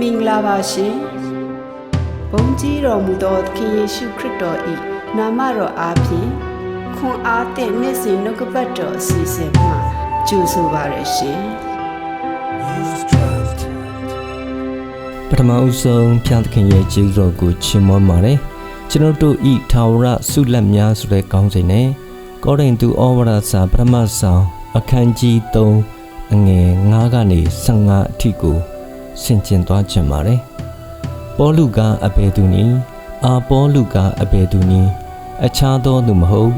မင်္ဂလာပါရှင်ဘုန်းကြီးတော်မူသောသခင်ယေရှုခရစ်တော်၏နာမတော်အားဖြင့်ခွန်အားသည့်နေ့စဉ်နှုတ်ကပတ်တော်အစီအစဉ်မှာကြိုဆိုပါရရှင်ပထမအဦးဆုံးဖျားသခင်ရဲ့ကျေးဇူးတော်ကိုချီးမွမ်းပါတယ်ကျွန်တော်တို့ဤထာဝရဆုလက်များဆိုတဲ့ကောင်းစဉ်နဲ့ကောရိန္သုဩဝါဒစာပထမဆောင်အခန်းကြီး3အငယ်9ကနေ15အထိကို ဆင်ကျင်သွားခြင်းပါတယ်ပေါလုကအဘယ်သူနည်းအာပေါလုကအဘယ်သူနည်းအခြားသောသူမဟုတ်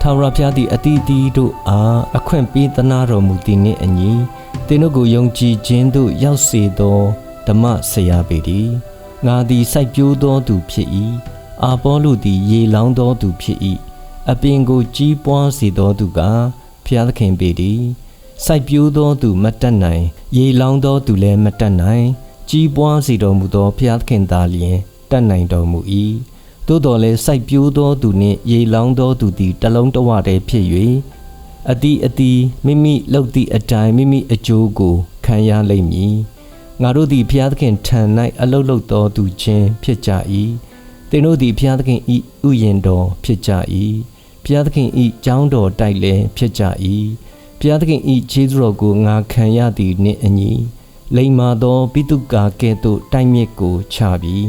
ထာဝရဘုရားသည်အတီးတီးတို့အားအခွင့်ပေးသနာတော်မူသည်နှင့်အညီသင်တို့ကိုယုံကြည်ခြင်းသို့ရောက်စေသောဓမ္မဆရာပေသည်ငါသည်စိုက်ပျိုးသောသူဖြစ်၏အာပေါလုသည်ရေလောင်းသောသူဖြစ်၏အပင်ကိုကြီးပွားစေသောသူကဘုရားသခင်ပေသည် စိုက်ပျိုးသောသူမတတ်နိုင်ရေလောင်းသောသူလည်းမတတ်နိုင် ကြီးပွားစေတော်မူသောဘုရားသခင်သာလျှင်တတ်နိုင်တော်မူ၏သို့တော်လည်းစိုက်ပျိုးသောသူနှင့်ရေလောင်းသောသူသည်တလုံးတဝတည်းဖြစ်၍အတီးအတီးမိမိလှုပ်သည့်အတိုင်းမိမိအကျိုးကိုခံရလိမ့်မည်ငါတို့သည်ဘုရားသခင်ထံ၌အလုလုသောသူချင်းဖြစ်ကြ၏သင်တို့သည်ဘုရားသခင်ဤဥယျင်တော်ဖြစ်ကြ၏ဘုရားသခင်ဤကျောင်းတော်တိုက်လည်းဖြစ်ကြ၏ ဘုရားသခင်ဤခြေစွတော်ကိုငါခံရသည်နှင့်အညီလိမ္မာသောပိတုကာကဲ့သို့တိုက်မြစ်ကိုချပြီး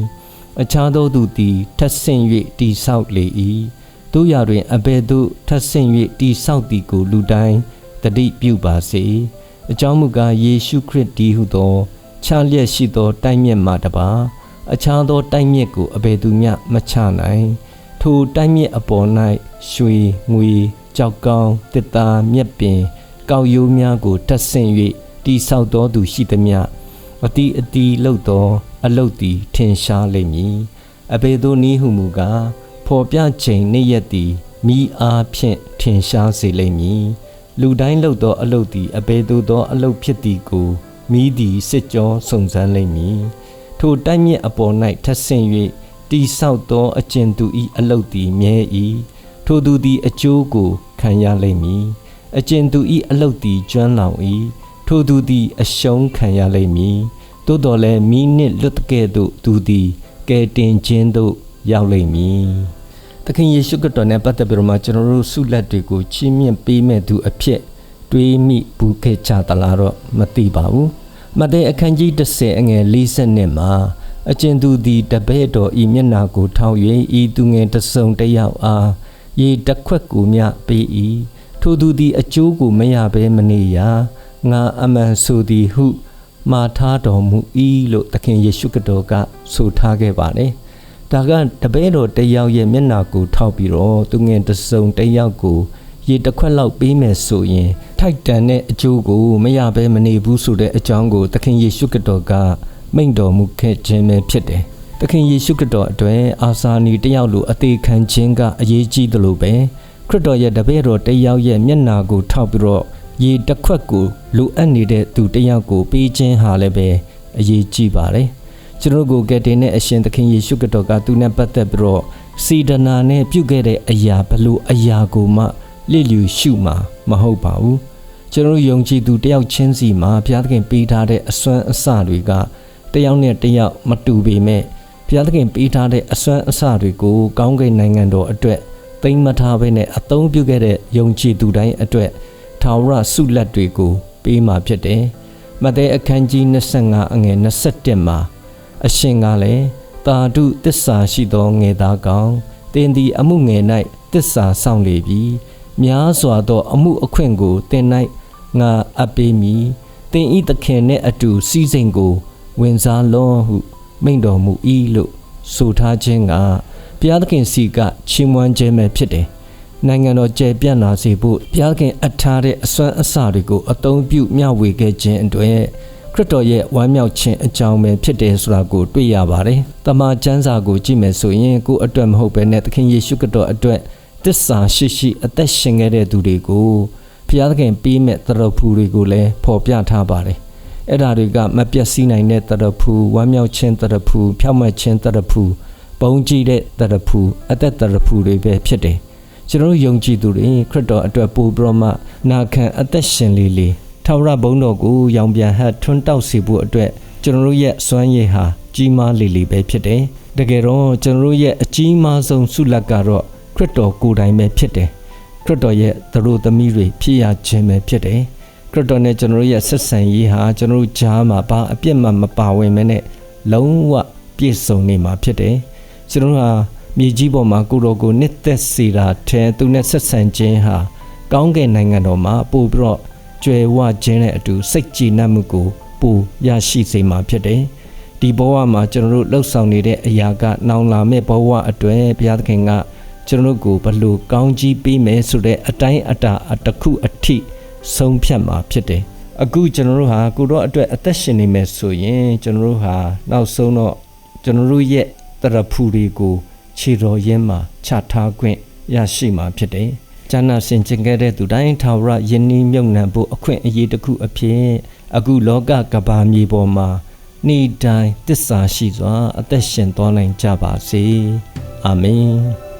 အခြားသောသူသည်ထပ်ဆင့်၍တိဆောက်လေ၏တို့ရတွင်အဘယ်သို့ထပ်ဆင့်၍တိဆောက်သည်ကိုလူတိုင်းတတိပြုပါစေအကြောင်းမူကားယေရှုခရစ်တည်းဟုသောချလျက်ရှိသောတိုက်မြစ်မှတပါအခြားသောတိုက်မြစ်ကိုအဘယ်သူမျှမချနိုင်ထိုတိုက်မြစ်အပေါ်၌ရွှေငွေကြောက်ကောင်းတစ်သားမြက်ပင် ကောက်ရိုးများကိုတက်ဆင့်၍တိဆောက်သောသူရှိသမျှအတီးအတီးလှုပ်သော အလုတ်သည်ထင်ရှားလိမ့်မည်အဘယ်သို့နည်းဟုမူကားဖော်ပြချိန်နေ့ရက်သည်မိအားဖြင့်ထင်ရှားစေလိမ့်မည်လူတိုင်းလှုပ်သော အလုတ်သည်အဘယ်သို့သော အလုတ်ဖြစ်သည်ကိုမိသည်စစ်ကြောစုံစမ်းလိမ့်မည်ထိုတိုက်မြစ်အပေါ်၌ထပ်ဆင့်၍တိဆောက်သောအကျဉ်သူ၏အလုတ်သည်မြဲ၏ထိုသူသည်အကျိုးကိုခံရလိမ့်မည် အကျဉ်သူ၏အလုတ်သည်ကျွမ်းလောင်၏ထိုသူသည်အရှုံးခံရလိမ့်မည်သို့တော်လည်းမိနှင့်လွတ်ကဲ့သို့သူသည်ကဲတင်ခြင်းသို့ရောက်လိမ့်မည်သခင်ယေရှုခရစ်တော်နဲ့ပတ်သက်ပြီးတော့မှကျွန်တော်တို့ဆုလက်တွေကိုချီးမြှင့်ပေးမဲ့သူအဖြစ်တွေးမိဘူးခဲ့ကြသလားတော့မသိပါဘူးမဿဲအခန်းကြီး30အငယ်40နှစ်မှာအကျဉ်သူသည်တပည့်တော်ဤမျက်နာကိုထောက်၍ဤသူငယ်တစုံတစ်ယောက်အားရေတစ်ခွက်ကိုမျှပေး၏ ထိုသူသည်အကျိုးကိုမရဘဲမနေရာငါအမှန်ဆိုသည်ဟုမှာထားတော်မူ၏လို့သခင်ယေရှုခရစ်တော်ကဆိုထားခဲ့ပါတယ်ဒါကတပည့်တော်တစ်ယောက်ရဲ့မျက်နာကိုထောက်ပြီးတော့သူငယ်တစုံတစ်ယောက်ကိုရေတစ်ခွက်လောက်ပေးမယ်ဆိုရင်ထိုက်တန်တဲ့အကျိုးကိုမရဘဲမနေဘူးဆိုတဲ့အကြောင်းကိုသခင်ယေရှုခရစ်တော်ကမိန့်တော်မူခဲ့ခြင်းပဲဖြစ်တယ်။သခင်ယေရှုခရစ်တော်အတွက်အာစာနီတယောက်လိုအသေးခံခြင်းကအရေးကြီးသလိုပဲ ခရစ်တော်ရဲ့တပည့်တော်တယောက်ရဲ့မျက်နာကိုထောက်ပြီးတော့ရေတစ်ခွက်ကိုလိုအပ်နေတဲ့သူတယောက်ကိုပေးခြင်းဟာလည်းပဲအရေးကြီးပါတယ်။ကျွန်တော်ကိုကယ်တင်တဲ့အရှင်သခင်ယေရှုခရစ်တော်ကသူနဲ့ပတ်သက်ပြီးတော့စီဒနာနဲ့ပြုခဲ့တဲ့အရာဘလို့အရာကိုမှလစ်လျူရှုမှာမဟုတ်ပါဘူးကျွန်တော်ယုံကြည်သူတယောက်ချင်းစီမှာဘုရားသခင်ပေးထားတဲ့အစွမ်းအစတွေကတယောက်နဲ့တယောက်မတူပေမဲ့ဘုရားသခင်ပေးထားတဲ့အစွမ်းအစတွေကိုကောင်းကင်နိုင်ငံတော်အတွက် သိမ့်မထားဘဲနဲ့အသုံးပြုခဲ့တဲ့ယုံကြည်သူတိုင်းအတွက်ထာဝရဆုလက်တွေကို ပေးမှာဖြစ်တယ်မဿဲအခန်းကြီး25အငယ်27မှာအရှင်ကလည်းတာဓုတစ္ဆာရှိသောငယ်သားကောင်တင်းသည်အမှုငယ်၌တစ္ဆာဆောင်လေပြီများစွာသောအမှုအခွင့်ကိုတင်၌ငါအပ်ပေးမည်တင်ဤသခင်နှင့်အတူစီးစိမ်ကို ဝင်စားလောဟု မိန့်တော်မူ၏လို့ဆိုထားခြင်းက ဘုရားသခင်စီကချီးမွမ်းခြင်းပဲဖြစ်တယ်နိုင်ငံတော်ကျယ်ပြန့်လာစေဖို့ဘုရားခင်အထားတဲ့အစွမ်းအစတွေကိုအသုံးပြုမျှဝေခဲ့ခြင်းအတွက်ခရစ်တော်ရဲ့ဝမ်းမြောက်ခြင်းအကြောင်းပဲဖြစ်တယ်ဆိုတာကိုတွေ့ရပါတယ်။တမန်ကျမ်းစာကိုကြည့်မယ်ဆိုရင်ကိုယ့်အတွက်မဟုတ်ဘဲနဲ့သခင်ယေရှုခရစ်တော်အတွက်တစ္ဆာရှိရှိအသက်ရှင်ခဲ့တဲ့သူတွေကိုဘုရားသခင်ပေးမဲ့တရဖူတွေကိုလည်းဖော်ပြထားပါတယ်။အဲ့ဒါတွေကမပြတ်စည်းနိုင်တဲ့တရဖူဝမ်းမြောက်ခြင်းတရဖူဖြောင့်မတ်ခြင်းတရဖူ ပုံကြည့်တဲ့တရဖူအသက်တရဖူတွေပဲဖြစ်တယ်။ကျွန်တော်ယုံကြည်သူတွေခရစ်တော်အတွက်ပို့ပြီးတော့မှနာခံအသက်ရှင်လေးလေးထာဝရဘုန်းတော်ကိုရောင်ပြန်ဟတ်ထွန်းတောက်စေဖို့အတွက်ကျွန်တော်တို့ရဲ့စွမ်းရည်ဟာကြီးမားလေလေပဲဖြစ်တယ်တကယ်တော့ကျွန်တော်တို့ရဲ့အကြီးမားဆုံးဆုလတ်ကတော့ခရစ်တော်ကိုယ်တိုင်ပဲဖြစ်တယ်ခရစ်တော်ရဲ့သတို့သမီးတွေဖြစ်ရခြင်းပဲဖြစ်တယ်ခရစ်တော်နဲ့ကျွန်တော်တို့ရဲ့ဆက်ဆံရေးဟာကျွန်တော်တို့ကြားမှာဘာအပြစ်မှမပါဝင်မဲနဲ့လုံးဝပြည့်စုံနေမှာဖြစ်တယ် ကျွန်တော်တို့ဟာမြေကြီးပေါ်မှာကိုယ်တော်ကိုနှစ်သက်စေတာထဲသူနဲ့ဆက်ဆံခြင်းဟာကောင်းကင်နိုင်ငံတော်မှာပို့ပြီးတော့ကြွယ်ဝခြင်းနဲ့အတူစိတ်ကြည်နပ်မှုကိုပိုရရှိစေမှာဖြစ်တယ်ဒီဘဝမှာကျွန်တော်တို့လှုပ်ဆောင်နေတဲ့အရာကနောင်လာမယ့်ဘဝအတွင်းဘုရားသခင်ကကျွန်တော်တို့ကိုဘလို့ကောင်းကြီးပေးမယ်ဆိုတဲ့အတိုင်းအတာအတစ်ခုအထိဆုံးဖြတ်မှာဖြစ်တယ်အခုကျွန်တော်တို့ဟာကိုတော့အတွက်အသက်ရှင်နေမယ်ဆိုရင်ကျွန်တော်တို့ဟာနောက်ဆုံးတော့ကျွန်တော်တို့ရဲ့ တရဖူတွေကိုခြေတော်ရင်းမှာချထားခွင့်ရရှိမှာဖြစ်တယ်။ကျမ်းနာဆင်ခြင်ခဲ့တဲ့သူတိုင်းထာဝရယင်းနှီးမြုပ်နှံဖို့အခွင့်အရေးတစ်ခုအဖြစ်အခုလောကကဘာမြေပေါ်မှာနေ့တိုင်းတစ္ဆာရှိစွာ အသက်ရှင်သွားနိုင်ကြပါစေ။အာမင်။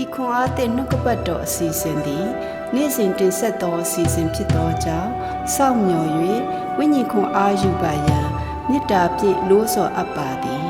ဤခွန်အားသည့်နှုတ်ကပတ်တော်အစီအစဉ်သည်နေ့စဉ်တင်ဆက်သောအစီအစဉ်ဖြစ်သောကြောင့်စောင့်မျှော်၍ဝိညာဉ်ခွန်အားယူပါယံမေတ္တာဖြင့်လို့ဆော်အပ်ပါသည်